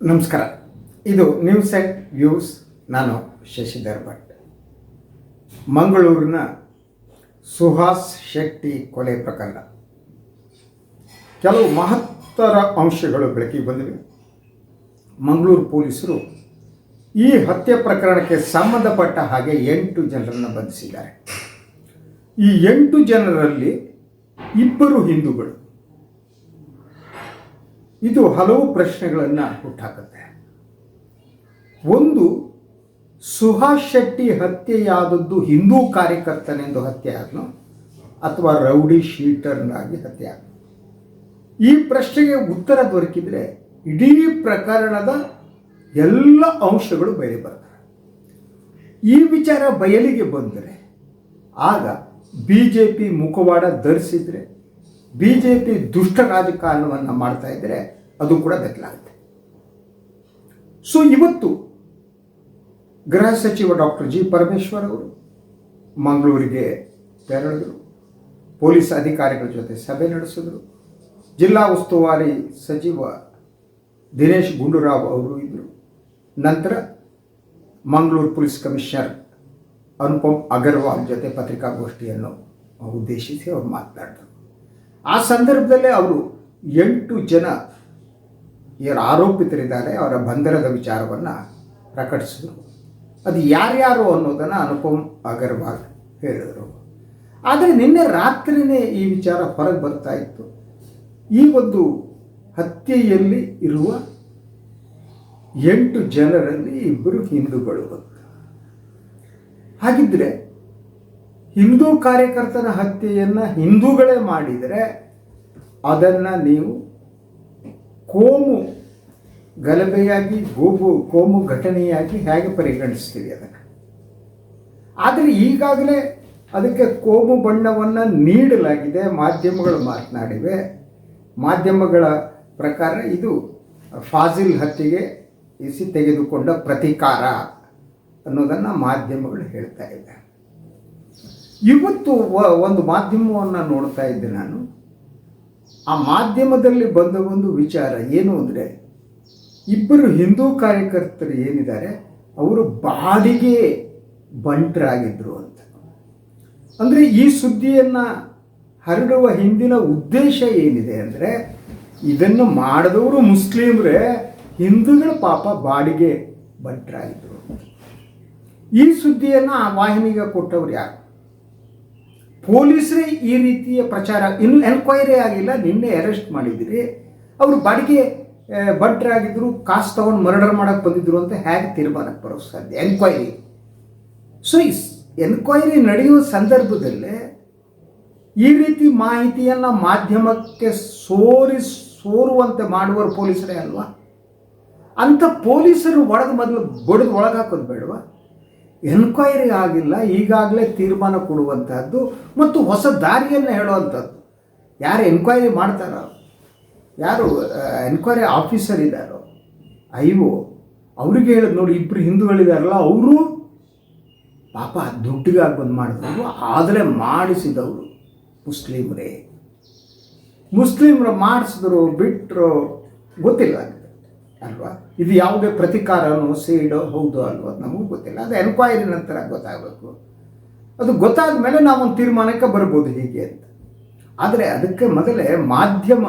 ನಮಸ್ಕಾರ. ಇದು news and views ನಾನು ಶಶಿಧರ್ ಭಟ್. ಮಂಗಳೂರಿನ ಸುಹಾಸ್ ಶೆಟ್ಟಿ ಕೊಲೆ ಪ್ರಕರಣ. ಕೆಲವು ಮಹತ್ತರ ಅಂಶಗಳು ಬೆಳಕಿಗೆ ಬಂದಿವೆ. ಮಂಗಳೂರು ಪೊಲೀಸರು ಈ ಹತ್ಯೆ ಪ್ರಕರಣಕ್ಕೆ ಸಂಬಂಧಪಟ್ಟ ಹಾಗೆ ಎಂಟು ಜನರನ್ನು ಬಂಧಿಸಿದ್ದಾರೆ. ಈ ಎಂಟು ಜನರಲ್ಲಿ ಇಬ್ಬರು ಹಿಂದೂಗಳು. ಇದು ಹಲವು ಪ್ರಶ್ನೆಗಳನ್ನು ಹುಟ್ಟಾಕುತ್ತೆ ಒಂದು, ಸುಹಾಸ್ ಶೆಟ್ಟಿ ಹತ್ಯೆಯಾದದ್ದು ಹಿಂದೂ ಕಾರ್ಯಕರ್ತನೆಂದು ಹತ್ಯೆ ಆದ್ನು, ಅಥವಾ ರೌಡಿ ಶೀಟರ್ನಾಗಿ ಹತ್ಯೆ ಆದ್ನು? ಈ ಪ್ರಶ್ನೆಗೆ ಉತ್ತರ ದೊರಕಿದರೆ ಇಡೀ ಪ್ರಕರಣದ ಎಲ್ಲ ಅಂಶಗಳು ಬಯಲಿ ಬರ್ತವೆ. ಈ ವಿಚಾರ ಬಯಲಿಗೆ ಬಂದರೆ, ಆಗ ಬಿ ಜೆ ಪಿ ಮುಖವಾಡ ಧರಿಸಿದರೆ ಬಿ ಜೆ ಪಿ ದುಷ್ಟ ರಾಜಕಾರಣವನ್ನು ಮಾಡ್ತಾ ಇದ್ದರೆ ಅದು ಕೂಡ ಬದಲಾಗುತ್ತೆ ಸೊ ಇವತ್ತು ಗೃಹ ಸಚಿವ ಡಾಕ್ಟರ್ ಜಿ ಪರಮೇಶ್ವರ್ ಅವರು ಮಂಗಳೂರಿಗೆ ತೆರಳಿದರು. ಪೊಲೀಸ್ ಅಧಿಕಾರಿಗಳ ಜೊತೆ ಸಭೆ ನಡೆಸಿದರು. ಜಿಲ್ಲಾ ಉಸ್ತುವಾರಿ ಸಚಿವ ದಿನೇಶ್ ಗುಂಡೂರಾವ್ ಅವರು ಇದ್ದರು ನಂತರ ಮಂಗಳೂರು ಪೊಲೀಸ್ ಕಮಿಷನರ್ ಅನುಪಮ್ ಅಗರ್ವಾಲ್ ಜೊತೆ ಪತ್ರಿಕಾಗೋಷ್ಠಿಯನ್ನು ಉದ್ದೇಶಿಸಿ ಅವರು ಮಾತನಾಡಿದರು ಆ ಸಂದರ್ಭದಲ್ಲೇ ಅವರು ಎಂಟು ಜನ ಯಾರು ಆರೋಪಿತರಿದ್ದಾರೆ, ಅವರ ಬಂಧನದ ವಿಚಾರವನ್ನು ಪ್ರಕಟಿಸಿದರು. ಅದು ಯಾರ್ಯಾರು ಅನ್ನೋದನ್ನು ಅನುಪಮ್ ಅಗರ್ವಾಲ್ ಹೇಳಿದರು. ಆದರೆ ನಿನ್ನೆ ರಾತ್ರಿಯೇ ಈ ವಿಚಾರ ಹೊರಗೆ ಬರ್ತಾ ಇತ್ತು. ಈ ಒಂದು ಹತ್ಯೆಯಲ್ಲಿ ಇರುವ ಎಂಟು ಜನರಲ್ಲಿ ಇಬ್ಬರು ಹಿಂದೂಗಳು. ಹಾಗಿದ್ದರೆ ಹಿಂದೂ ಕಾರ್ಯಕರ್ತನ ಹತ್ಯೆಯನ್ನು ಹಿಂದೂಗಳೇ ಮಾಡಿದರೆ ಅದನ್ನು ನೀವು ಕೋಮು ಗಲಭೆಯಾಗಿ ಗೋಬು ಕೋಮು ಘಟನೆಯಾಗಿ ಹೇಗೆ ಪರಿಗಣಿಸ್ತೀವಿ ಅದನ್ನು ಆದರೆ ಈಗಾಗಲೇ ಅದಕ್ಕೆ ಕೋಮು ಬಣ್ಣವನ್ನು ನೀಡಲಾಗಿದೆ, ಮಾಧ್ಯಮಗಳು ಮಾತನಾಡಿವೆ. ಮಾಧ್ಯಮಗಳ ಪ್ರಕಾರ ಇದು ಫಾಜಿಲ್ ಹತ್ಯೆಗೆ ಇಸಿ ತೆಗೆದುಕೊಂಡ ಪ್ರತೀಕಾರ ಅನ್ನೋದನ್ನು ಮಾಧ್ಯಮಗಳು ಹೇಳ್ತಾ ಇವೆ ಇವತ್ತು ಒಂದು ಮಾಧ್ಯಮವನ್ನು ನೋಡ್ತಾ ಇದ್ದೆ ನಾನು. ಆ ಮಾಧ್ಯಮದಲ್ಲಿ ಬಂದ ಒಂದು ವಿಚಾರ ಏನು ಅಂದರೆ, ಇಬ್ಬರು ಹಿಂದೂ ಕಾರ್ಯಕರ್ತರು ಏನಿದ್ದಾರೆ, ಅವರು ಬಾಡಿಗೆ ಬಂಟರಾಗಿದ್ದರು ಅಂತ. ಅಂದರೆ ಈ ಸುದ್ದಿಯನ್ನು ಹರಡುವ ಹಿಂದಿನ ಉದ್ದೇಶ ಏನಿದೆ ಅಂದರೆ, ಇದನ್ನು ಮಾಡಿದವರು ಮುಸ್ಲಿಮ್ರೆ, ಹಿಂದೂಗಳ ಪಾಪ ಬಾಡಿಗೆ ಬಂಟರಾಗಿದ್ದರು ಈ ಸುದ್ದಿಯನ್ನು ಆ ವಾಹಿನಿಗೆ ಕೊಟ್ಟವ್ರು ಯಾರು? ಪೊಲೀಸರೇ ಈ ರೀತಿಯ ಪ್ರಚಾರ ಇನ್ನು ಎನ್ಕ್ವೈರಿ ಆಗಿಲ್ಲ, ನಿನ್ನೆ ಅರೆಸ್ಟ್ ಮಾಡಿದ್ದೀರಿ ಅವರು ಬಾಡಿಗೆ ಭಟ್ರಾಗಿದ್ದರು ಕಾಸು ತಗೊಂಡು ಮರ್ಡರ್ ಮಾಡಕ್ಕೆ ಬಂದಿದ್ರು ಅಂತ ಹೇಗೆ ತೀರ್ಮಾನಕ್ಕೆ ಬರೋ ಸಾಧ್ಯ? ಎನ್ಕ್ವೈರಿ. ಸೊ ಇಸ್ ಎನ್ಕ್ವೈರಿ ನಡೆಯುವ ಸಂದರ್ಭದಲ್ಲೇ ಈ ರೀತಿ ಮಾಹಿತಿಯನ್ನು ಮಾಧ್ಯಮಕ್ಕೆ ಸೋರಿ, ಸೋರುವಂತೆ ಮಾಡುವರು ಪೊಲೀಸರೇ ಅಲ್ವಾ? ಅಂಥ ಪೊಲೀಸರು ಒಳಗೆ ಮೊದಲು ಬಡಿದು ಒಳಗೆ ಹಾಕೋದು ಬೇಡವಾ? ಎನ್ಕ್ವೈರಿ ಆಗಿಲ್ಲ, ಈಗಾಗಲೇ ತೀರ್ಮಾನ ಕೊಡುವಂತಹದ್ದು ಮತ್ತು ಹೊಸ ದಾರಿಯನ್ನು ಹೇಳುವಂಥದ್ದು ಯಾರು ಎನ್ಕ್ವೈರಿ ಮಾಡ್ತಾರೋ, ಯಾರು ಎನ್ಕ್ವೈರಿ ಆಫೀಸರ್ ಇದ್ದಾರೋ ಅಯ್ಯೋ ಅವ್ರಿಗೆ ಹೇಳಿದ್ ನೋಡಿ ಇಬ್ಬರು ಹಿಂದೂಗಳಿದಾರಲ್ಲ, ಅವರು ಪಾಪ ದುಡ್ಡಿಗಾಗಿ ಬಂದು ಮಾಡಿದವರು, ಆದರೆ ಮಾಡಿಸಿದವರು ಮುಸ್ಲಿಮರೇ. ಮುಸ್ಲಿಮ್ರು ಮಾಡಿಸಿದ್ರು ಬಿಟ್ಟರು ಗೊತ್ತಿಲ್ಲ. ಅಲ್ವಾ? ಇದು ಯಾವುದೇ ಪ್ರತಿಕಾರನೋ ಸೇಡೋ ಹೌದು ಅಲ್ವೋ ನಮಗೂ ಗೊತ್ತಿಲ್ಲ. ಅದು ಎನ್ಕ್ವೈರಿ ನಂತರ ಗೊತ್ತಾಗಬೇಕು. ಅದು ಗೊತ್ತಾದ ಮೇಲೆ ನಾವೊಂದು ತೀರ್ಮಾನಕ್ಕೆ ಬರ್ಬೋದು ಹೀಗೆ ಅಂತ. ಆದರೆ ಅದಕ್ಕೆ ಮೊದಲೇ ಮಾಧ್ಯಮ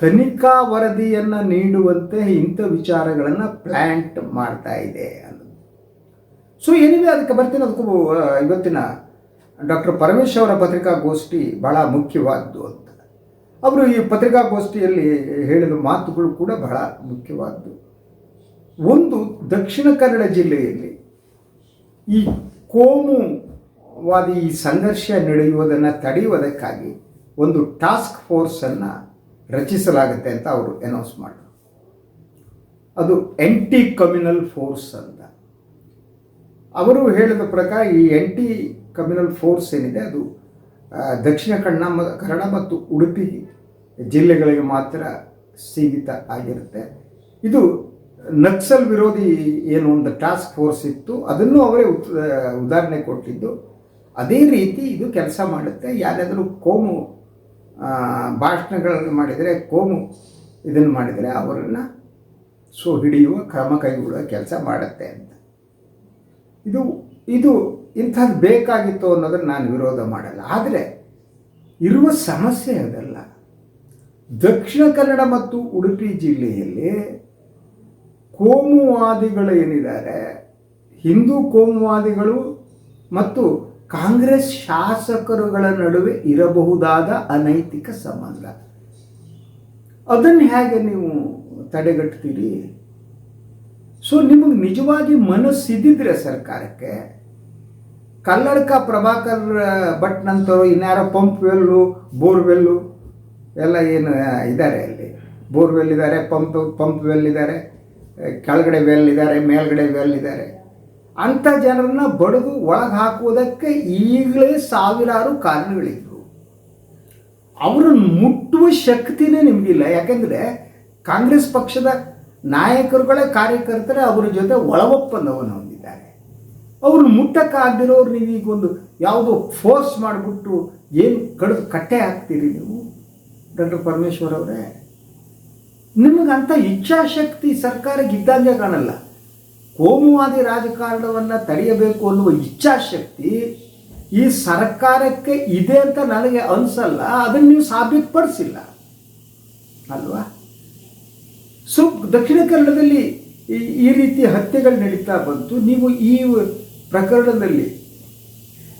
ತನಿಖಾ ವರದಿಯನ್ನು ನೀಡುವಂತೆ ಇಂಥ ವಿಚಾರಗಳನ್ನು ಪ್ಲ್ಯಾಂಟ್ ಮಾಡ್ತಾ ಇದೆ ಅನ್ನೋದು. ಸೊ ಏನಿದೆ ಅದಕ್ಕೆ ಬರ್ತೀನಿ. ಅದಕ್ಕೂ ಇವತ್ತಿನ ಡಾಕ್ಟರ್ ಪರಮೇಶ್ ಅವರ ಪತ್ರಿಕಾಗೋಷ್ಠಿ ಬಹಳ ಮುಖ್ಯವಾದ್ದು ಅಂತ. ಅವರು ಈ ಪತ್ರಿಕಾಗೋಷ್ಠಿಯಲ್ಲಿ ಹೇಳಿದ ಮಾತುಗಳು ಕೂಡ ಬಹಳ ಮುಖ್ಯವಾದ್ದು. ಒಂದು ದಕ್ಷಿಣ ಕನ್ನಡ ಜಿಲ್ಲೆಯಲ್ಲಿ ಈ ಕೋಮುವಾದಿ ಈ ಸಂಘರ್ಷ ನಡೆಯುವುದನ್ನು ತಡೆಯುವುದಕ್ಕಾಗಿ ಒಂದು ಟಾಸ್ಕ್ ಫೋರ್ಸನ್ನು ರಚಿಸಲಾಗುತ್ತೆ ಅಂತ ಅವರು ಅನೌನ್ಸ್ ಮಾಡಿದರು. ಅದು ಎಂಟಿ ಕಮ್ಯುನಲ್ ಫೋರ್ಸ್ ಅಂತ. ಅವರು ಹೇಳಿದ ಪ್ರಕಾರ ಈ ಎಂಟಿ ಕಮ್ಯುನಲ್ ಫೋರ್ಸ್ ಏನಿದೆ ಅದು ದಕ್ಷಿಣ ಕನ್ನಡ ಕನ್ನಡ ಮತ್ತು ಉಡುಪಿ ಜಿಲ್ಲೆಗಳಿಗೆ ಮಾತ್ರ ಸೀಮಿತ ಆಗಿರುತ್ತೆ. ಇದು ನಕ್ಸಲ್ ವಿರೋಧಿ ಏನು ಒಂದು ಟಾಸ್ಕ್ ಫೋರ್ಸ್ ಇತ್ತು, ಅದನ್ನು ಅವರೇ ಉದಾಹರಣೆ ಕೊಟ್ಟಿದ್ದು. ಅದೇ ರೀತಿ ಇದು ಕೆಲಸ ಮಾಡುತ್ತೆ. ಯಾರಾದರೂ ಕೋಮು ಭಾಷಣಗಳನ್ನು ಮಾಡಿದರೆ ಕೋಮು ಇದನ್ನು ಮಾಡಿದರೆ ಅವರನ್ನು ಸೊ ಹಿಡಿಯುವ ಕ್ರಮ ಕೈಗೊಳ್ಳುವ ಕೆಲಸ ಮಾಡುತ್ತೆ ಅಂತ. ಇದು ಇದು ಇಂಥದ್ದು ಬೇಕಾಗಿತ್ತು ಅನ್ನೋದನ್ನು ನಾನು ವಿರೋಧ ಮಾಡಲ್ಲ. ಆದರೆ ಇರುವ ಸಮಸ್ಯೆ ಅದಲ್ಲ ದಕ್ಷಿಣ ಕನ್ನಡ ಮತ್ತು ಉಡುಪಿ ಜಿಲ್ಲೆಯಲ್ಲಿ ಕೋಮುವಾದಿಗಳು ಏನಿದ್ದಾರೆ, ಹಿಂದೂ ಕೋಮುವಾದಿಗಳು ಮತ್ತು ಕಾಂಗ್ರೆಸ್ ಶಾಸಕರುಗಳ ನಡುವೆ ಇರಬಹುದಾದ ಅನೈತಿಕ ಸಂಬಂಧ. ಅದನ್ನು ಹೇಗೆ ನೀವು ತಡೆಗಟ್ತೀರಿ? ಸೊ ನಿಮಗೆ ನಿಜವಾಗಿ ಮನಸ್ಸಿದ್ದಿದ್ರೆ ಸರ್ಕಾರಕ್ಕೆ? ಕಲ್ಲಡ್ಕ ಪ್ರಭಾಕರ್ ಭಟ್ ನಂತರ ಇನ್ಯಾರೋ ಪಂಪ್ ವೆಲ್ಲು ಬೋರ್ವೆಲ್ಲು ಎಲ್ಲ ಏನು ಇದ್ದಾರೆ ಅಲ್ಲಿ. ಬೋರ್ವೆಲ್ ಇದ್ದಾರೆ ಪಂಪ್ ಪಂಪ್ ವೆಲ್ ಇದ್ದಾರೆ ಕೆಳಗಡೆ ವೆಲ್ ಇದ್ದಾರೆ ಮೇಲ್ಗಡೆ ವೆಲ್ ಇದ್ದಾರೆ ಅಂಥ ಜನರನ್ನ ಬಡಿದು ಒಳಗೆ ಹಾಕುವುದಕ್ಕೆ ಈಗಲೇ ಸಾವಿರಾರು ಕಾರಣಗಳಿದ್ವು ಅವರನ್ನು ಮುಟ್ಟುವ ಶಕ್ತಿನೇ ನಿಮಗಿಲ್ಲ. ಯಾಕೆಂದರೆ ಕಾಂಗ್ರೆಸ್ ಪಕ್ಷದ ನಾಯಕರುಗಳೇ ಕಾರ್ಯಕರ್ತರೆ, ಅವರ ಜೊತೆ ಒಳ ಒಪ್ಪಂದವನ್ನು ಹೊಂದಿದ್ದಾರೆ. ಅವ್ರನ್ನ ಮುಟ್ಟಕ್ಕಾಗದಿರೋರು ನೀವೀಗೊಂದು ಯಾವುದೋ ಫೋರ್ಸ್ ಮಾಡಿಬಿಟ್ಟು ಏನು ಕಡಿದು ಕಟ್ಟೆ ಹಾಕ್ತೀರಿ ನೀವು? ಡಾಕ್ಟರ್ ಪರಮೇಶ್ವರ್ ಅವರೇ ನಿಮಗಂಥ ಇಚ್ಛಾಶಕ್ತಿ ಸರ್ಕಾರಕ್ಕೆ ಇದ್ದಂಗೆ ಕಾಣಲ್ಲ. ಕೋಮುವಾದಿ ರಾಜಕಾರಣವನ್ನು ತಡೆಯಬೇಕು ಅನ್ನುವ ಇಚ್ಛಾಶಕ್ತಿ ಈ ಸರ್ಕಾರಕ್ಕೆ ಇದೆ ಅಂತ ನನಗೆ ಅನಿಸಲ್ಲ, ಅದನ್ನು ನೀವು ಸಾಬೀತುಪಡಿಸಿಲ್ಲ. ಅಲ್ವಾ? ಸೊ ದಕ್ಷಿಣ ಕನ್ನಡದಲ್ಲಿ ಈ- ರೀತಿ ಹತ್ಯೆಗಳು ನಡೀತಾ ಬಂತು, ನೀವು ಈ ಪ್ರಕರಣದಲ್ಲಿ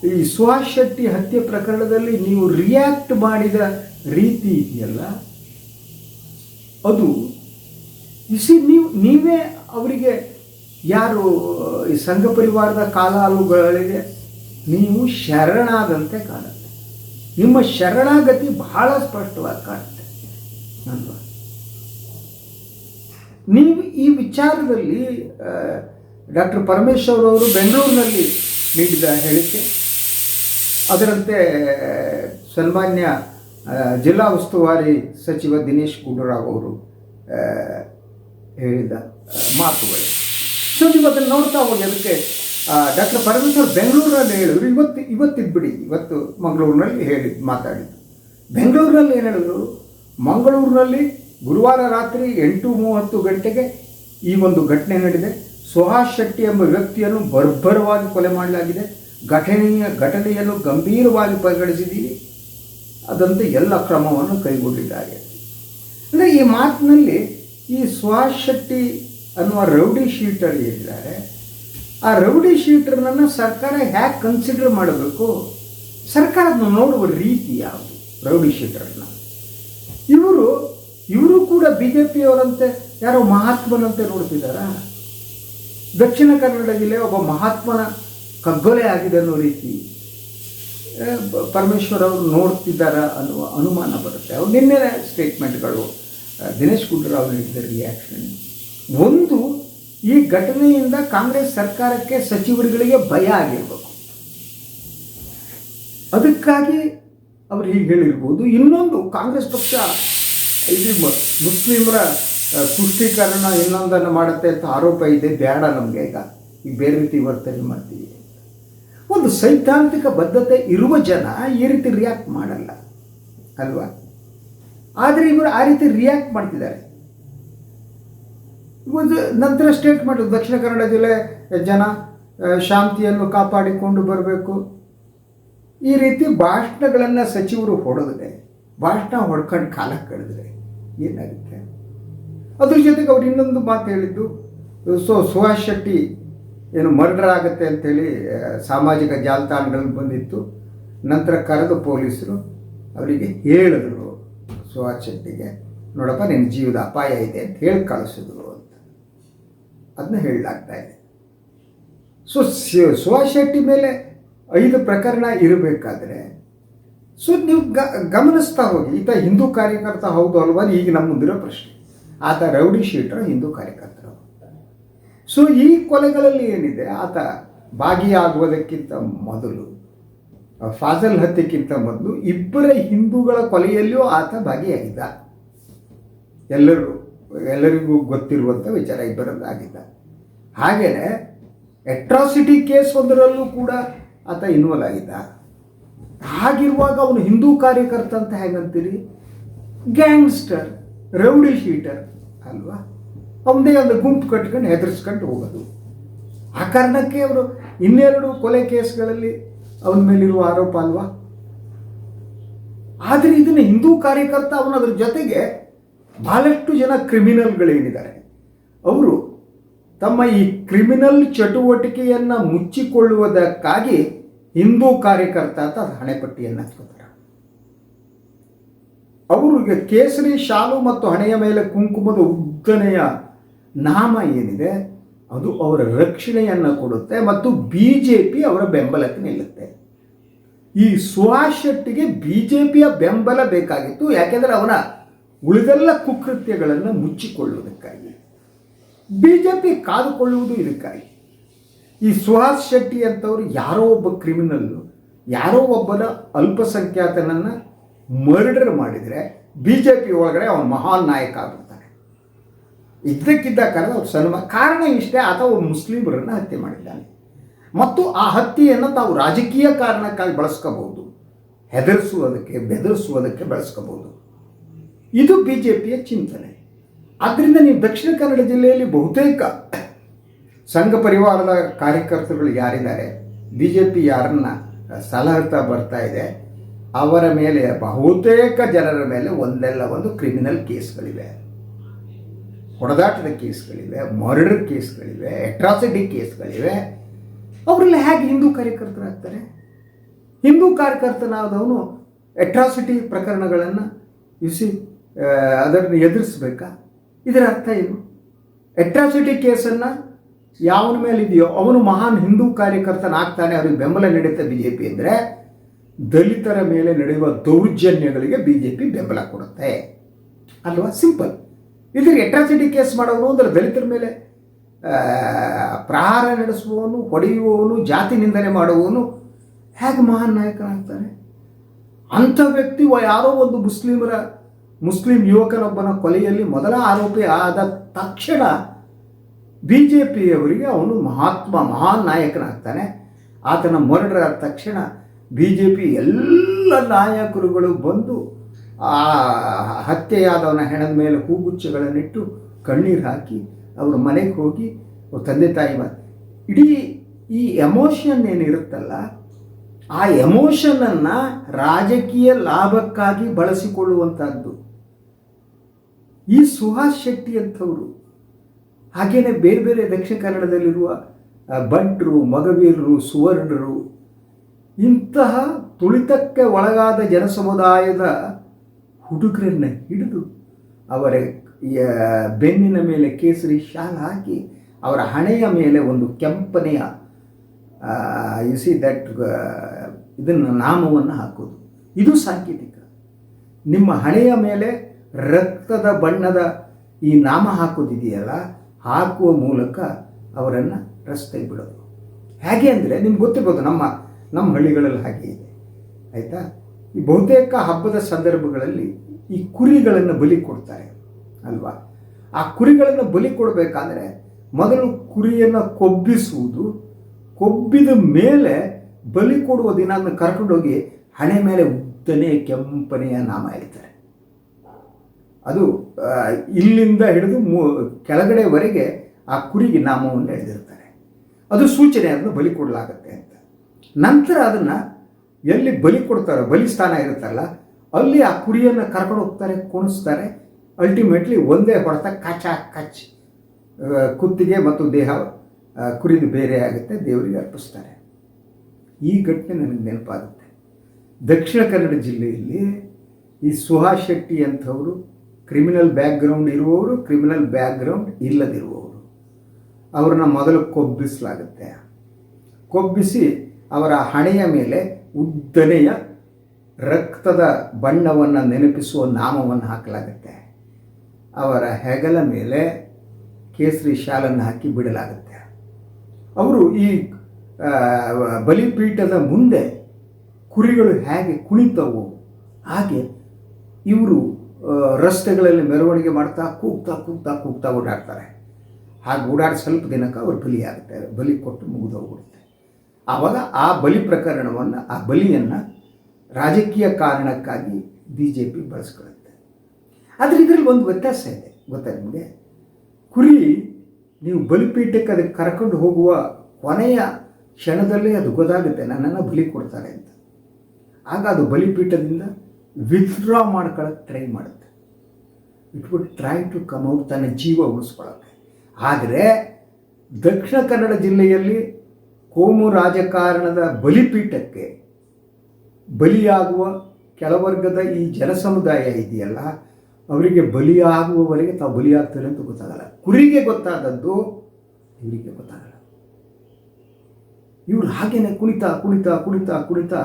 ಈ ಸುಹಾಸ್ ಶೆಟ್ಟಿ ಹತ್ಯೆ ಪ್ರಕರಣದಲ್ಲಿ ನೀವು ರಿಯಾಕ್ಟ್ ಮಾಡಿದ ರೀತಿ ಇದೆಯಲ್ಲ? ಅದು ಇಸಿ ನೀವು, ನೀವೇ ಅವರಿಗೆ ಯಾರು, ಈ ಸಂಘ ಪರಿವಾರದ ಕಾಲಾಲುಗಳಿಗೆ ನೀವು ಶರಣಾದಂತೆ ಕಾಣುತ್ತೆ. ನಿಮ್ಮ ಶರಣಾಗತಿ ಬಹಳ ಸ್ಪಷ್ಟವಾಗಿ ಕಾಣುತ್ತೆ. ಅಲ್ವಾ? ನೀವು ಈ ವಿಚಾರದಲ್ಲಿ ಡಾಕ್ಟರ್ ಪರಮೇಶ್ವರ್ ಅವರು ಬೆಂಗಳೂರಿನಲ್ಲಿ ನೀಡಿದ ಹೇಳಿಕೆ ಅದರಂತೆ, ಸನ್ಮಾನ್ಯ ಜಿಲ್ಲಾ ಉಸ್ತುವಾರಿ ಸಚಿವ ದಿನೇಶ್ ಗುಂಡೂರಾವ್ ಅವರು ಹೇಳಿದ ಮಾತುಗಳು. ಸೊ, ನೀವು ಅದನ್ನು ನೋಡ್ತಾ ಹೋಗಿ ಅದಕ್ಕೆ ಡಾಕ್ಟರ್ ಪರಮೇಶ್ವರ್ ಬೆಂಗಳೂರಲ್ಲಿ ಹೇಳಿದ್ರು. ಇವತ್ತು ಇವತ್ತಿದ್ದು ಬಿಡಿ. ಇವತ್ತು ಮಂಗಳೂರಿನಲ್ಲಿ ಹೇಳಿ ಮಾತಾಡಿದ್ದು. ಬೆಂಗಳೂರಿನಲ್ಲಿ ಏನು ಹೇಳಿದ್ರು? ಮಂಗಳೂರಿನಲ್ಲಿ ಗುರುವಾರ ರಾತ್ರಿ ಎಂಟು ಮೂವತ್ತು ಗಂಟೆಗೆ ಈ ಒಂದು ಘಟನೆ ನಡೆದಿದೆ. ಸುಹಾಸ್ ಶೆಟ್ಟಿ ಎಂಬ ವ್ಯಕ್ತಿಯನ್ನು ಬರ್ಬರವಾಗಿ ಕೊಲೆ ಮಾಡಲಾಗಿದೆ. ಘಟನೆಯ ಘಟನೆಯನ್ನು ಗಂಭೀರವಾಗಿ ಪರಿಗಣಿಸಿದ್ದೀರಿ. ಅದಂತೆ ಎಲ್ಲ ಕ್ರಮವನ್ನು ಕೈಗೊಂಡಿದ್ದಾರೆ. ಅಂದರೆ ಈ ಮಾತಿನಲ್ಲಿ ಈ ಶೆಟ್ಟಿ ಅನ್ನುವ ರೌಡಿ ಶೀಟರ್ ಏನಿದ್ದಾರೆ ಆ ರೌಡಿ ಶೀಟರ್ನನ್ನು ಸರ್ಕಾರ ಹ್ಯಾಕ್ ಕನ್ಸಿಡರ್ ಮಾಡಬೇಕು? ಸರ್ಕಾರದ ನೋಡುವ ರೀತಿ ಯಾವುದು ರೌಡಿ ಶೀಟರ್ನ? ಇವರು ಇವರು ಕೂಡ ಬಿ ಜೆ ಪಿಯವರಂತೆ ಯಾರೋ ಮಹಾತ್ಮನಂತೆ ನೋಡ್ತಿದ್ದಾರಾ? ದಕ್ಷಿಣ ಕನ್ನಡ ಜಿಲ್ಲೆ ಒಬ್ಬ ಮಹಾತ್ಮನ ಕಗ್ಗೊಲೆ ಆಗಿದೆ ಅನ್ನೋ ರೀತಿ ಪರಮೇಶ್ವರ್ ಅವರು ನೋಡ್ತಿದ್ದಾರೆ ಅನ್ನುವ ಅನುಮಾನ ಬರುತ್ತೆ. ಅವ್ರು ನಿನ್ನೆ ಸ್ಟೇಟ್ಮೆಂಟ್ಗಳು ದಿನೇಶ್ ಗುಂಡೂರಾವ್ ನೀಡಿದ ರಿಯಾಕ್ಷನ್ ಒಂದು, ಈ ಘಟನೆಯಿಂದ ಕಾಂಗ್ರೆಸ್ ಸರ್ಕಾರಕ್ಕೆ ಸಚಿವರುಗಳಿಗೆ ಭಯ ಆಗಿರಬೇಕು. ಅದಕ್ಕಾಗಿ ಅವರು ಹೀಗೆ ಹೇಳಿರ್ಬೋದು. ಇನ್ನೊಂದು, ಕಾಂಗ್ರೆಸ್ ಪಕ್ಷ, ಇದು ಮುಸ್ಲಿಮರ ತುಷ್ಟೀಕರಣ ಇನ್ನೊಂದನ್ನು ಮಾಡುತ್ತೆ ಅಂತ ಆರೋಪ ಇದೆ, ಬೇಡ ನಮಗೆ ಈಗ. ಈಗ ಬೇರೆ ರೀತಿ ವರ್ತನೆ ಮಾಡ್ತೀವಿ. ಒಂದು ಸೈದ್ಧಾಂತಿಕ ಬದ್ಧತೆ ಇರುವ ಜನ ಈ ರೀತಿ ರಿಯಾಕ್ಟ್ ಮಾಡಲ್ಲ, ಅಲ್ವಾ? ಆದರೆ ಇವರು ಆ ರೀತಿ ರಿಯಾಕ್ಟ್ ಮಾಡ್ತಿದ್ದಾರೆ. ಒಂದು ನಂತರ ಸ್ಟೇಟ್ ಸ್ಟೇಟ್ಮೆಂಟ್ ದಕ್ಷಿಣ ಕನ್ನಡ ಜಿಲ್ಲೆ ಜನ ಶಾಂತಿಯನ್ನು ಕಾಪಾಡಿಕೊಂಡು ಬರಬೇಕು. ಈ ರೀತಿ ಭಾಷಣಗಳನ್ನು ಸಚಿವರು ಹೊಡೆದ್ರೆ, ಭಾಷಣ ಹೊಡ್ಕೊಂಡು ಕಾಲ ಕಳೆದ್ರೆ ಏನಾಗುತ್ತೆ? ಅದ್ರ ಜೊತೆಗೆ ಅವ್ರು ಇನ್ನೊಂದು ಮಾತು ಹೇಳಿದ್ದು, ಸೊ, ಸುಹಾಸ್ ಶೆಟ್ಟಿ ಏನು ಮರ್ಡರ್ ಆಗುತ್ತೆ ಅಂತೇಳಿ ಸಾಮಾಜಿಕ ಜಾಲತಾಣಗಳಲ್ಲಿ ಬಂದಿತ್ತು. ನಂತರ ಕರೆದು ಪೊಲೀಸರು ಅವರಿಗೆ ಹೇಳಿದ್ರು, ಸುಹಾಸ್ ಶೆಟ್ಟಿಗೆ, ನೋಡಪ್ಪ, ನಿನ್ನ ಜೀವದ ಅಪಾಯ ಇದೆ ಅಂತ ಹೇಳಿ ಕಳಿಸಿದ್ರು ಅಂತ. ಅದನ್ನ ಹೇಳಲಾಗ್ತಾ ಇದೆ. ಸೊ ಸುಹಾಸ್ ಶೆಟ್ಟಿ ಮೇಲೆ ಐದು ಪ್ರಕರಣ ಇರಬೇಕಾದ್ರೆ, ಸೊ, ನೀವು ಗ, ಗಮನಿಸ್ತಾ ಹೋಗಿ, ಈತ ಹಿಂದೂ ಕಾರ್ಯಕರ್ತ ಹೌದು ಅಲ್ವಾ ಈಗ ನಮ್ಮ ಮುಂದಿರೋ ಪ್ರಶ್ನೆ. ಆತ ರೌಡಿ ಶೀಟರ್ ಹಿಂದೂ ಕಾರ್ಯಕರ್ತರು ಸೊ ಈ ಕೊಲೆಗಳಲ್ಲಿ ಏನಿದೆ? ಆತ ಭಾಗಿಯಾಗುವುದಕ್ಕಿಂತ ಮೊದಲು ಫಾಜಲ್ ಹತ್ಯೆಕ್ಕಿಂತ ಮೊದಲು ಇಬ್ಬರ ಹಿಂದೂಗಳ ಕೊಲೆಯಲ್ಲಿಯೂ ಆತ ಭಾಗಿಯಾಗಿದ್ದ. ಎಲ್ಲರೂ, ಎಲ್ಲರಿಗೂ ಗೊತ್ತಿರುವಂಥ ವಿಚಾರ, ಇಬ್ಬರದ್ದಾಗಿದ್ದ. ಹಾಗೆಯೇ ಎಟ್ರಾಸಿಟಿ ಕೇಸ್ ಒಂದರಲ್ಲೂ ಕೂಡ ಆತ ಇನ್ವಾಲ್ ಆಗಿದ್ದ. ಹಾಗಿರುವಾಗ ಅವನು ಹಿಂದೂ ಕಾರ್ಯಕರ್ತ ಅಂತ ಹೇಗಂತೀರಿ? ಗ್ಯಾಂಗ್ಸ್ಟರ್ ರೌಡಿ ಶೀಟರ್ ಅಲ್ವಾ? ಅವನದೇ ಒಂದು ಗುಂಪು ಕಟ್ಕೊಂಡು ಹೆದರ್ಸ್ಕೊಂಡು ಹೋಗೋದು. ಆ ಕಾರಣಕ್ಕೆ ಅವರು ಇನ್ನೆರಡು ಕೊಲೆ ಕೇಸ್ಗಳಲ್ಲಿ ಅವನ ಮೇಲಿರುವ ಆರೋಪ ಅಲ್ವಾ? ಆದರೆ ಇದನ್ನು ಹಿಂದೂ ಕಾರ್ಯಕರ್ತ ಅವನದ್ರ ಜೊತೆಗೆ ಬಹಳಷ್ಟು ಜನ ಕ್ರಿಮಿನಲ್ಗಳೇನಿದ್ದಾರೆ. ಅವರು ತಮ್ಮ ಈ ಕ್ರಿಮಿನಲ್ ಚಟುವಟಿಕೆಯನ್ನು ಮುಚ್ಚಿಕೊಳ್ಳುವುದಕ್ಕಾಗಿ ಹಿಂದೂ ಕಾರ್ಯಕರ್ತ ಅಂತ ಹಣೆಪಟ್ಟಿಯನ್ನು ಹಚ್ಕೋತಾರೆ. ಅವರು ಕೇಸರಿ, ಶಾಲು ಮತ್ತು ಹಣೆಯ ಮೇಲೆ ಕುಂಕುಮದ ಉದ್ದನೆಯ ನಾಮ ಏನಿದೆ, ಅದು ಅವರ ರಕ್ಷಣೆಯನ್ನು ಕೊಡುತ್ತೆ ಮತ್ತು ಬಿ ಜೆ ಪಿ ಅವರ ಬೆಂಬಲಕ್ಕೆ ನಿಲ್ಲುತ್ತೆ. ಈ ಸುಹಾಸ್ ಶೆಟ್ಟಿಗೆ ಬಿ ಜೆ ಪಿಯ ಬೆಂಬಲ ಬೇಕಾಗಿತ್ತು, ಯಾಕೆಂದರೆ ಅವನ ಉಳಿದೆಲ್ಲ ಕುಕೃತ್ಯಗಳನ್ನು ಮುಚ್ಚಿಕೊಳ್ಳುವುದಕ್ಕಾಗಿ. ಬಿ ಜೆ ಪಿ ಕಾದುಕೊಳ್ಳುವುದು ಇದಕ್ಕಾಗಿ. ಈ ಸುಹಾಸ್ ಶೆಟ್ಟಿ ಅಂತವರು ಯಾರೋ ಒಬ್ಬ ಕ್ರಿಮಿನಲ್ಲು ಯಾರೋ ಒಬ್ಬನ ಅಲ್ಪಸಂಖ್ಯಾತನನ್ನು ಮರ್ಡರ್ ಮಾಡಿದರೆ ಬಿ ಜೆ ಪಿ ಒಳಗಡೆ ಅವನು ಮಹಾನ್ ನಾಯಕ ಆಗ್ಬಿಡ್ತಾನೆ. ಇದ್ದಕ್ಕಿದ್ದ ಕಾರಣ ಅವ್ರು ಸನ್ಮಾ, ಕಾರಣ ಇಷ್ಟೇ, ಆತ ಒಬ್ಬ ಮುಸ್ಲಿಮರನ್ನು ಹತ್ಯೆ ಮಾಡಿದ್ದಾನೆ. ಮತ್ತು ಆ ಹತ್ಯೆಯನ್ನು ತಾವು ರಾಜಕೀಯ ಕಾರಣಕ್ಕಾಗಿ ಬಳಸ್ಕೋಬಹುದು. ಹೆದರಿಸುವುದಕ್ಕೆ, ಬೆದರಿಸುವುದಕ್ಕೆ ಬಳಸ್ಕೋಬಹುದು. ಇದು ಬಿ ಜೆ ಪಿಯ ಚಿಂತನೆ. ಆದ್ದರಿಂದ ನೀವು ದಕ್ಷಿಣ ಕನ್ನಡ ಜಿಲ್ಲೆಯಲ್ಲಿ ಬಹುತೇಕ ಸಂಘ ಪರಿವಾರದ ಕಾರ್ಯಕರ್ತರುಗಳು ಯಾರಿದ್ದಾರೆ? ಬಿ ಜೆ ಪಿ ಯಾರನ್ನ ಸಲಹರ್ತಾ ಬರ್ತಾ ಇದೆ? ಅವರ ಮೇಲೆ ಬಹುತೇಕ ಜನರ ಮೇಲೆ ಒಂದಲ್ಲ ಒಂದು ಕ್ರಿಮಿನಲ್ ಕೇಸ್ಗಳಿವೆ. ಹೊಡೆದಾಟದ ಕೇಸ್ಗಳಿವೆ, ಮರ್ಡರ್ ಕೇಸ್ಗಳಿವೆ ಅಟ್ರಾಸಿಟಿ ಕೇಸ್ಗಳಿವೆ. ಅವರೆಲ್ಲ ಹೇಗೆ ಹಿಂದೂ ಕಾರ್ಯಕರ್ತರಾಗ್ತಾರೆ? ಹಿಂದೂ ಕಾರ್ಯಕರ್ತನಾದವನು ಅಟ್ರಾಸಿಟಿ ಪ್ರಕರಣಗಳನ್ನು ಇಸಿ ಅದನ್ನು ಎದುರಿಸ್ಬೇಕಾ? ಇದರ ಅರ್ಥ ಏನು? ಅಟ್ರಾಸಿಟಿ ಕೇಸನ್ನು ಯಾವನ ಮೇಲೆ ಇದೆಯೋ ಅವನು ಮಹಾನ್ ಹಿಂದೂ ಕಾರ್ಯಕರ್ತನಾಗ್ತಾನೆ ಅವ್ರಿಗೆ ಬೆಂಬಲ ನೀಡುತ್ತೆ ಬಿ ಜೆ ಪಿ ಅಂದರೆ, ದಲಿತರ ಮೇಲೆ ನಡೆಯುವ ದೌರ್ಜನ್ಯಗಳಿಗೆ ಬಿ ಜೆ ಪಿ ಬೆಂಬಲ ಕೊಡುತ್ತೆ. ಅಲ್ವಾ? ಸಿಂಪಲ್ ಇದ್ರಿಗೆ ಎಟ್ರಾಸಿಟಿ ಕೇಸ್ ಮಾಡೋನು ಅಂದರೆ ದಲಿತರ ಮೇಲೆ ಪ್ರಹಾರ ನಡೆಸುವವನು, ಹೊಡೆಯುವವನು, ಜಾತಿ ನಿಂದನೆ ಮಾಡುವವನು ಹೇಗೆ ಮಹಾನ್ ನಾಯಕನಾಗ್ತಾನೆ? ಅಂಥ ವ್ಯಕ್ತಿ ಯಾರೋ ಒಂದು ಮುಸ್ಲಿಮರ, ಮುಸ್ಲಿಂ ಯುವಕನೊಬ್ಬನ ಕೊಲೆಯಲ್ಲಿ ಮೊದಲ ಆರೋಪಿ ಆದ ತಕ್ಷಣ ಬಿ ಜೆ ಪಿಯವರಿಗೆ ಅವನು ಮಹಾತ್ಮ, ಮಹಾನ್ ನಾಯಕನಾಗ್ತಾನೆ. ಆತನ ಮರ್ಡರ್ ಆದ ತಕ್ಷಣ ಬಿ ಜೆ ಪಿ ಎಲ್ಲ ನಾಯಕರುಗಳು ಬಂದು ಆ ಹತ್ಯೆಯಾದವನ ಹೆಣದ ಮೇಲೆ ಹೂಗುಚ್ಛಗಳನ್ನಿಟ್ಟು ಕಣ್ಣೀರು ಹಾಕಿ ಅವರು ಮನೆಗೆ ಹೋಗಿ ತಂದೆ ತಾಯಿ ಇಡೀ ಈ ಎಮೋಷನ್ ಏನಿರುತ್ತಲ್ಲ, ಆ ಎಮೋಷನನ್ನು ರಾಜಕೀಯ ಲಾಭಕ್ಕಾಗಿ ಬಳಸಿಕೊಳ್ಳುವಂಥದ್ದು ಈ ಸುಹಾಸ್ ಶೆಟ್ಟಿ ಅಂಥವರು ಹಾಗೆಯೇ ಬೇರೆ ಬೇರೆ ದಕ್ಷಿಣ ಕನ್ನಡದಲ್ಲಿರುವ ಭಟ್ರು, ಮಗವೀರರು, ಸುವರ್ಣರು, ಇಂತಹ ತುಳಿತಕ್ಕೆ ಒಳಗಾದ ಜನಸಮುದಾಯದ ಹುಡುಗರನ್ನ ಹಿಡಿದು ಅವರ ಬೆನ್ನಿನ ಮೇಲೆ ಕೇಸರಿ ಶಾಲ್ ಹಾಕಿ ಅವರ ಹಣೆಯ ಮೇಲೆ ಒಂದು ಕೆಂಪನೆಯ ಯು ಸಿ ದಟ್ ಇದನ್ನು ನಾಮವನ್ನು ಹಾಕೋದು. ಇದು ಸಾಂಕೇತಿಕ. ನಿಮ್ಮ ಹಣೆಯ ಮೇಲೆ ರಕ್ತದ ಬಣ್ಣದ ಈ ನಾಮ ಹಾಕೋದಿದೆಯಲ್ಲ, ಹಾಕುವ ಮೂಲಕ ಅವರನ್ನು ರಸ್ತೆಗೆ ಬಿಡೋದು. ಹೇಗೆ ಅಂದರೆ ನಿಮ್ಗೆ ಗೊತ್ತಿರ್ಬೋದು ನಮ್ಮ ನಮ್ಮ ಹಳ್ಳಿಗಳಲ್ಲಿ ಹಾಗೆ ಇದೆ. ಆಯಿತಾ? ಬಹುತೇಕ ಹಬ್ಬದ ಸಂದರ್ಭಗಳಲ್ಲಿ ಈ ಕುರಿಗಳನ್ನು ಬಲಿ ಕೊಡ್ತಾರೆ, ಅಲ್ವಾ? ಆ ಕುರಿಗಳನ್ನು ಬಲಿ ಕೊಡಬೇಕಾದ್ರೆ ಮೊದಲು ಕುರಿಯನ್ನು ಕೊಬ್ಬಿಸುವುದು, ಕೊಬ್ಬಿದ ಮೇಲೆ ಬಲಿ ಕೊಡುವ ದಿನ ಅದನ್ನು ಕರ್ಕೊಂಡೋಗಿ ಹಣೆ ಮೇಲೆ ಉದ್ದನೆಯ ಕೆಂಪನೆಯ ನಾಮ ಇರ್ತಾರೆ ಅದು ಇಲ್ಲಿಂದ ಹಿಡಿದು ಮೂ, ಕೆಳಗಡೆವರೆಗೆ ಆ ಕುರಿಗೆ ನಾಮವನ್ನು ಎಳೆದಿರ್ತಾರೆ. ಅದು ಸೂಚನೆ ಅದನ್ನು ಬಲಿ ಕೊಡಲಾಗತ್ತೆ ಅಂತ. ನಂತರ ಅದನ್ನು ಎಲ್ಲಿ ಬಲಿ ಕೊಡ್ತಾರೋ, ಬಲಿ ಸ್ಥಾನ ಇರುತ್ತಲ್ಲ, ಅಲ್ಲಿ ಆ ಕುರಿಯನ್ನು ಕರ್ಕೊಂಡು ಹೋಗ್ತಾರೆ, ಕುಣಿಸ್ತಾರೆ. ಅಲ್ಟಿಮೇಟ್ಲಿ ಒಂದೇ ಹೊಡೆತ ಕಚ ಕಚ್ ಕುತ್ತಿಗೆ ಮತ್ತು ದೇಹ ಕುರಿದು ಬೇರೆ ಆಗುತ್ತೆ, ದೇವರಿಗೆ ಅರ್ಪಿಸ್ತಾರೆ. ಈ ಘಟನೆ ನನಗೆ ನೆನಪಾಗುತ್ತೆ. ದಕ್ಷಿಣ ಕನ್ನಡ ಜಿಲ್ಲೆಯಲ್ಲಿ ಈ ಸುಹಾಸ್ ಶೆಟ್ಟಿ ಅಂಥವರು ಕ್ರಿಮಿನಲ್ ಬ್ಯಾಕ್ಗ್ರೌಂಡ್ ಇರುವವರು ಕ್ರಿಮಿನಲ್ ಬ್ಯಾಕ್ಗ್ರೌಂಡ್ ಇಲ್ಲದಿರುವವರು. ಅವ್ರನ್ನ ಮೊದಲು ಕೊಬ್ಬಿಸಲಾಗುತ್ತೆ. ಕೊಬ್ಬಿಸಿ ಅವರ ಹಣೆಯ ಮೇಲೆ ಉದ್ದನೆಯ ರಕ್ತದ ಬಣ್ಣವನ್ನು ನೆನಪಿಸುವ ನಾಮವನ್ನು ಹಾಕಲಾಗುತ್ತೆ. ಅವರ ಹೆಗಲ ಮೇಲೆ ಕೇಸರಿ ಶಾಲನ್ನು ಹಾಕಿ ಬಿಡಲಾಗುತ್ತೆ. ಅವರು ಈ ಬಲಿಪೀಠದ ಮುಂದೆ ಕುರಿಗಳು ಹೇಗೆ ಕುಣಿತವು ಹಾಗೆ ಇವರು ರಸ್ತೆಗಳಲ್ಲಿ ಮೆರವಣಿಗೆ ಮಾಡ್ತಾ ಕೂಗ್ತಾ ಕೂಗ್ತಾ ಕೂಗ್ತಾ ಓಡಾಡ್ತಾರೆ. ಹಾಗೆ ಓಡಾಡಿ ಸ್ವಲ್ಪ ದಿನಕ್ಕೆ ಅವರು ಬಲಿಯಾಗುತ್ತೆ, ಬಲಿ ಕೊಟ್ಟು ಮುಗಿದು ಹೋಗ್ಬಿಡುತ್ತೆ. ಆವಾಗ ಆ ಬಲಿ ಪ್ರಕರಣವನ್ನು, ಆ ಬಲಿಯನ್ನು ರಾಜಕೀಯ ಕಾರಣಕ್ಕಾಗಿ ಬಿ ಜೆ ಪಿ ಬಳಸ್ಕೊಳ್ಳುತ್ತೆ. ಆದರೆ ಇದರಲ್ಲಿ ಒಂದು ವ್ಯತ್ಯಾಸ ಇದೆ. ಗೊತ್ತಾ ನಿಮಗೆ? ಕುರಿ ನೀವು ಬಲಿಪೀಠಕ್ಕೆ ಅದಕ್ಕೆ ಕರ್ಕೊಂಡು ಹೋಗುವ ಕೊನೆಯ ಕ್ಷಣದಲ್ಲೇ ಅದು ಗೊತ್ತಾಗುತ್ತೆ, ನನ್ನನ್ನು ಬಲಿ ಕೊಡ್ತಾರೆ ಅಂತ. ಆಗ ಅದು ಬಲಿಪೀಠದಿಂದ ವಿತ್ಡ್ರಾ ಮಾಡ್ಕೊಳ್ಳೋಕೆ ಟ್ರೈ ಮಾಡುತ್ತೆ. It would try to come out ತನ್ನ ಜೀವ ಉಳಿಸ್ಕೊಳ್ಳೋಕ್ಕೆ. ಆದರೆ ದಕ್ಷಿಣ ಕನ್ನಡ ಜಿಲ್ಲೆಯಲ್ಲಿ ಕೋಮು ರಾಜಕಾರಣದ ಬಲಿಪೀಠಕ್ಕೆ ಬಲಿಯಾಗುವ ಕೆಳವರ್ಗದ ಈ ಜನಸಮುದಾಯ ಇದೆಯಲ್ಲ, ಅವರಿಗೆ ಬಲಿಯಾಗುವವರೆಗೆ ತಾವು ಬಲಿಯಾಗ್ತಾರೆ ಅಂತ ಗೊತ್ತಾಗಲ್ಲ. ಕುರಿಗೆ ಗೊತ್ತಾದದ್ದು ಇವರಿಗೆ ಗೊತ್ತಾಗಲ್ಲ. ಇವರು ಹಾಗೇನೆ ಕುಣಿತಾ ಕುಣಿತಾ ಕುಣಿತಾ ಕುಣಿತಾ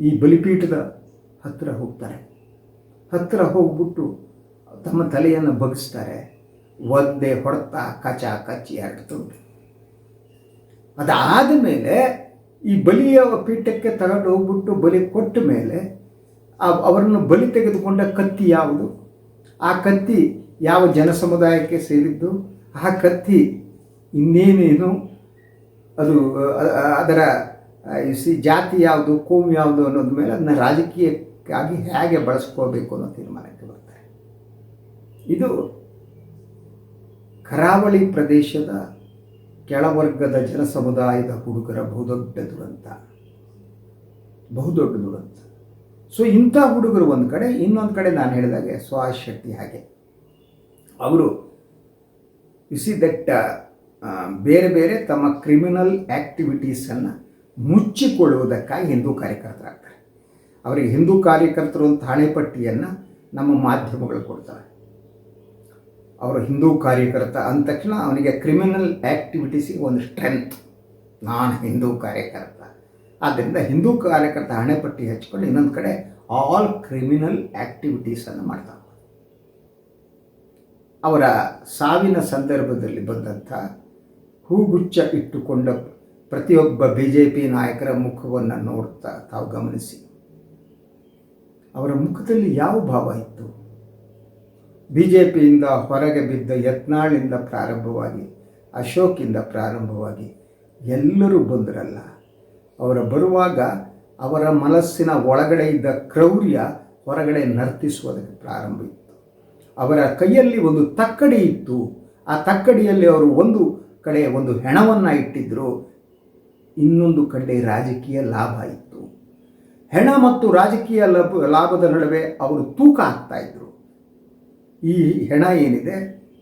ಈ ಬಲಿಪೀಠದ ಹತ್ತಿರ ಹೋಗ್ತಾರೆ. ಹತ್ತಿರ ಹೋಗ್ಬಿಟ್ಟು ತಮ್ಮ ತಲೆಯನ್ನು ಬಗ್ಸ್ತಾರೆ. ಒದ್ದೆ ಹೊಡೆತ ಕಚ ಕಚ್ಚಿ ಎರಡು ತುಂಡು. ಅದಾದ ಮೇಲೆ ಈ ಬಲಿಯ ಪೀಠಕ್ಕೆ ತಗೊಂಡು ಹೋಗ್ಬಿಟ್ಟು ಬಲಿ ಕೊಟ್ಟ ಮೇಲೆ ಅವರನ್ನು ಬಲಿ ತೆಗೆದುಕೊಂಡ ಕತ್ತಿ ಯಾವುದು? ಆ ಕತ್ತಿ ಯಾವ ಜನಸಮುದಾಯಕ್ಕೆ ಸೇರಿದ್ದು? ಆ ಕತ್ತಿ ಇನ್ನೇನೇನು? ಅದು ಅದರ ಸಿ, ಜಾತಿ ಯಾವುದು, ಕೋಮ್ ಯಾವುದು ಅನ್ನೋದ ಮೇಲೆ ಅದನ್ನ ರಾಜಕೀಯಕ್ಕಾಗಿ ಹೇಗೆ ಬಳಸ್ಕೋಬೇಕು ಅನ್ನೋ ತೀರ್ಮಾನಕ್ಕೆ ಬರ್ತಾರೆ. ಇದು ಕರಾವಳಿ ಪ್ರದೇಶದ ಕೆಳವರ್ಗದ ಜನಸಮುದಾಯದ ಹುಡುಗರ ಬಹುದೊಡ್ಡ ದುರಂತ. ಬಹುದೊಡ್ಡ ದುರಂತ. ಸೊ ಇಂಥ ಹುಡುಗರು ಒಂದು ಕಡೆ, ಇನ್ನೊಂದು ಕಡೆ ನಾನು ಹೇಳಿದಾಗೆ ಸುಹಾಸ್ ಶೆಟ್ಟಿ ಹಾಗೆ. ಅವರು ಸಿ ದಟ್ಟ ಬೇರೆ ಬೇರೆ ತಮ್ಮ ಕ್ರಿಮಿನಲ್ ಆ್ಯಕ್ಟಿವಿಟೀಸನ್ನು ಮುಚ್ಚಿಕೊಳ್ಳುವುದಕ್ಕಾಗಿ ಹಿಂದೂ ಕಾರ್ಯಕರ್ತರಾಗ್ತಾರೆ. ಅವರಿಗೆ ಹಿಂದೂ ಕಾರ್ಯಕರ್ತರು ಅಂತ ಹಣೆಪಟ್ಟಿಯನ್ನು ನಮ್ಮ ಮಾಧ್ಯಮಗಳು ಕೊಡ್ತವೆ ಅವರು ಹಿಂದೂ ಕಾರ್ಯಕರ್ತ ಅಂದ ತಕ್ಷಣ ಅವನಿಗೆ ಕ್ರಿಮಿನಲ್ ಆ್ಯಕ್ಟಿವಿಟೀಸಿಗೆ ಒಂದು ಸ್ಟ್ರೆಂತ್ ನಾನು ಹಿಂದೂ ಕಾರ್ಯಕರ್ತ. ಆದ್ದರಿಂದ ಹಿಂದೂ ಕಾರ್ಯಕರ್ತ ಹಣೆಪಟ್ಟಿ ಹಚ್ಕೊಂಡು ಇನ್ನೊಂದು ಕಡೆ ಆಲ್ ಕ್ರಿಮಿನಲ್ ಆ್ಯಕ್ಟಿವಿಟೀಸನ್ನು ಮಾಡ್ತಾವೆ ಅವರ ಸಾವಿನ ಸಂದರ್ಭದಲ್ಲಿ ಬಂದಂಥ ಹೂಗುಚ್ಚ ಇಟ್ಟುಕೊಂಡ ಪ್ರತಿಯೊಬ್ಬ ಬಿ ಜೆ ಪಿ ನಾಯಕರ ಮುಖವನ್ನು ನೋಡ್ತಾ ತಾವು ಗಮನಿಸಿ. ಅವರ ಮುಖದಲ್ಲಿ ಯಾವ ಭಾವ ಇತ್ತು? ಬಿ ಜೆ ಪಿಯಿಂದ ಹೊರಗೆ ಬಿದ್ದ ಯತ್ನಾಳಿಂದ ಪ್ರಾರಂಭವಾಗಿ, ಅಶೋಕಿಂದ ಪ್ರಾರಂಭವಾಗಿ ಎಲ್ಲರೂ ಬಂದರಲ್ಲ. ಅವರ ಬರುವಾಗ ಅವರ ಮನಸ್ಸಿನ ಒಳಗಡೆ ಇದ್ದ ಕ್ರೌರ್ಯ ಹೊರಗಡೆ ನರ್ತಿಸುವುದಕ್ಕೆ ಪ್ರಾರಂಭ ಇತ್ತು. ಅವರ ಕೈಯಲ್ಲಿ ಒಂದು ತಕ್ಕಡಿ ಇತ್ತು. ಆ ತಕ್ಕಡಿಯಲ್ಲಿ ಅವರು ಒಂದು ಕಡೆ ಒಂದು ಹೆಣವನ್ನು ಇಟ್ಟಿದ್ದರು ಇನ್ನೊಂದು ಕಡೆ ರಾಜಕೀಯ ಲಾಭ ಇತ್ತು. ಹೆಣ ಮತ್ತು ರಾಜಕೀಯ ಲಾಭ, ಲಾಭದ ನಡುವೆ ಅವರು ತೂಕ ಹಾಕ್ತಾ ಇದ್ರು. ಈ ಹೆಣ ಏನಿದೆ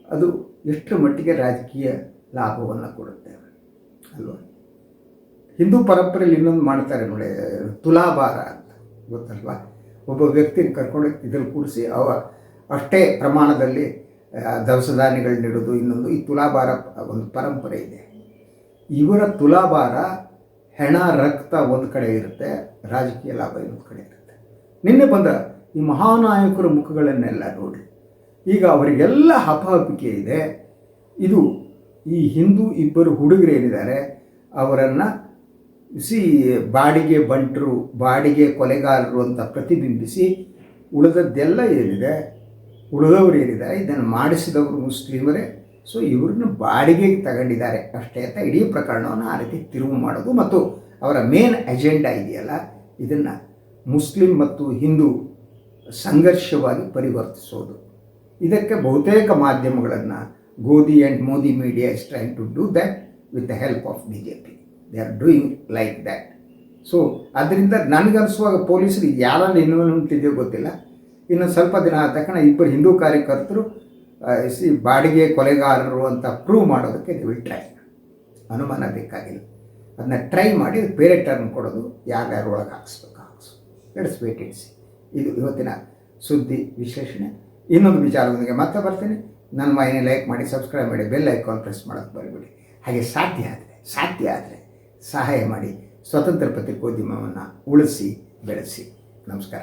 ಅದು ಎಷ್ಟು ಮಟ್ಟಿಗೆ ರಾಜಕೀಯ ಲಾಭವನ್ನು ಕೊಡುತ್ತೆ ಅಲ್ವಾ? ಹಿಂದೂ ಪರಂಪರೆಯಲ್ಲಿ ಇನ್ನೊಂದು ಮಾಡ್ತಾರೆ ನೋಡಿ ತುಲಾಭಾರ ಅಂತ. ಗೊತ್ತಲ್ವಾ? ಒಬ್ಬ ವ್ಯಕ್ತಿನ ಕರ್ಕೊಂಡು ಇದ್ರಲ್ಲಿ ಕೂಡಿಸಿ ಅವ ಅಷ್ಟೇ ಪ್ರಮಾಣದಲ್ಲಿ ಆ, ದವಸ ಧಾನ್ಯಗಳು ನೀಡೋದು ಇನ್ನೊಂದು ಈ ತುಲಾಭಾರ ಒಂದು ಪರಂಪರೆ ಇದೆ. ಇವರ ತುಲಾಭಾರ ಹೆಣ ರಕ್ತ ಒಂದು ಕಡೆ ಇರುತ್ತೆ ರಾಜಕೀಯ ಲಾಭ ಇನ್ನೊಂದು ಕಡೆ ಇರುತ್ತೆ. ನಿನ್ನೆ ಬಂದ ಈ ಮಹಾನಾಯಕರ ಮುಖಗಳನ್ನೆಲ್ಲ ನೋಡಿ ಈಗ ಅವರಿಗೆಲ್ಲ ಹಪಹಪಿಕೆ ಇದೆ. ಇದು ಈ ಹಿಂದೂ ಇಬ್ಬರು ಹುಡುಗರೇನಿದ್ದಾರೆ ಅವರನ್ನು ಸಿ ಬಾಡಿಗೆ ಬಂಟರು, ಬಾಡಿಗೆ ಕೊಲೆಗಾರರು ಅಂತ ಪ್ರತಿಬಿಂಬಿಸಿ ಉಳಿದದ್ದೆಲ್ಲ ಏನಿದೆ, ಉಳಿದವರು ಏನಿದ್ದಾರೆ, ಇದನ್ನು ಮಾಡಿಸಿದವರು ಮುಸ್ಲಿಮರೇ ಸೊ ಇವ್ರನ್ನ ಬಾಡಿಗೆಗೆ ತಗೊಂಡಿದ್ದಾರೆ. ಅಷ್ಟೇ ಅಂತ ಇಡೀ ಪ್ರಕರಣವನ್ನು ಆ ರೀತಿ ತಿರುವು ಮಾಡೋದು. ಮತ್ತು ಅವರ ಮೇನ್ ಅಜೆಂಡಾ ಇದೆಯಲ್ಲ, ಇದನ್ನು ಮುಸ್ಲಿಂ ಮತ್ತು ಹಿಂದೂ ಸಂಘರ್ಷವಾಗಿ ಪರಿವರ್ತಿಸೋದು. ಇದಕ್ಕೆ ಬಹುತೇಕ ಮಾಧ್ಯಮಗಳನ್ನು Godi and Modi media is trying to do that with the help of B J P they are doing like that so ಅದರಿಂದ ನನಗನ್ಸುವಾಗ ಪೊಲೀಸರು ಯಾರನ್ನು ಇನ್ವಾಲ್ವ್ಮೆಂಟ್ ಇದೆಯೋ ಗೊತ್ತಿಲ್ಲ. ಇನ್ನು ಸ್ವಲ್ಪ ದಿನ ಆದ ತಕ್ಷಣ ಇಬ್ಬರು ಹಿಂದೂ ಕಾರ್ಯಕರ್ತರು ಸಿ ಬಾಡಿಗೆ ಕೊಲೆಗಾರರು ಅಂತ ಪ್ರೂವ್ ಮಾಡೋದಕ್ಕೆ ದೇ ವಿಲ್ ಟ್ರೈ ಅನುಮಾನ ಬೇಕಾಗಿಲ್ಲ. ಅದನ್ನ ಟ್ರೈ ಮಾಡಿ ಬೇರೆ ಟರ್ನ್ ಕೊಡೋದು ಯಾರ್ಯಾರೊಳಗೆ ಹಾಕ್ಸ್ಬೇಕು ಹಾಕ್ಸು. ಲೆಟ್ಸ್ ವೇಟ್ ಇಟ್ಸ್ ಇದು ಇವತ್ತಿನ ಸುದ್ದಿ ವಿಶ್ಲೇಷಣೆ. ಇನ್ನೊಂದು ವಿಚಾರದೊಂದಿಗೆ ಮತ್ತೆ ಬರ್ತೀನಿ. ನನ್ನ ಮೈನೆ ಲೈಕ್ ಮಾಡಿ ಸಬ್ಸ್ಕ್ರೈಬ್ ಮಾಡಿ ಬೆಲ್ ಐಕಾನ್ ಪ್ರೆಸ್ ಮಾಡೋಕ್ಕೆ ಬರಬೇಡಿ. ಹಾಗೆ ಸಾಧ್ಯ ಆದರೆ ಸಾಧ್ಯ ಆದರೆ ಸಹಾಯ ಮಾಡಿ, ಸ್ವತಂತ್ರ ಪತ್ರಿಕೋದ್ಯಮವನ್ನು ಉಳಿಸಿ, ಬೆಳೆಸಿ. ನಮಸ್ಕಾರ.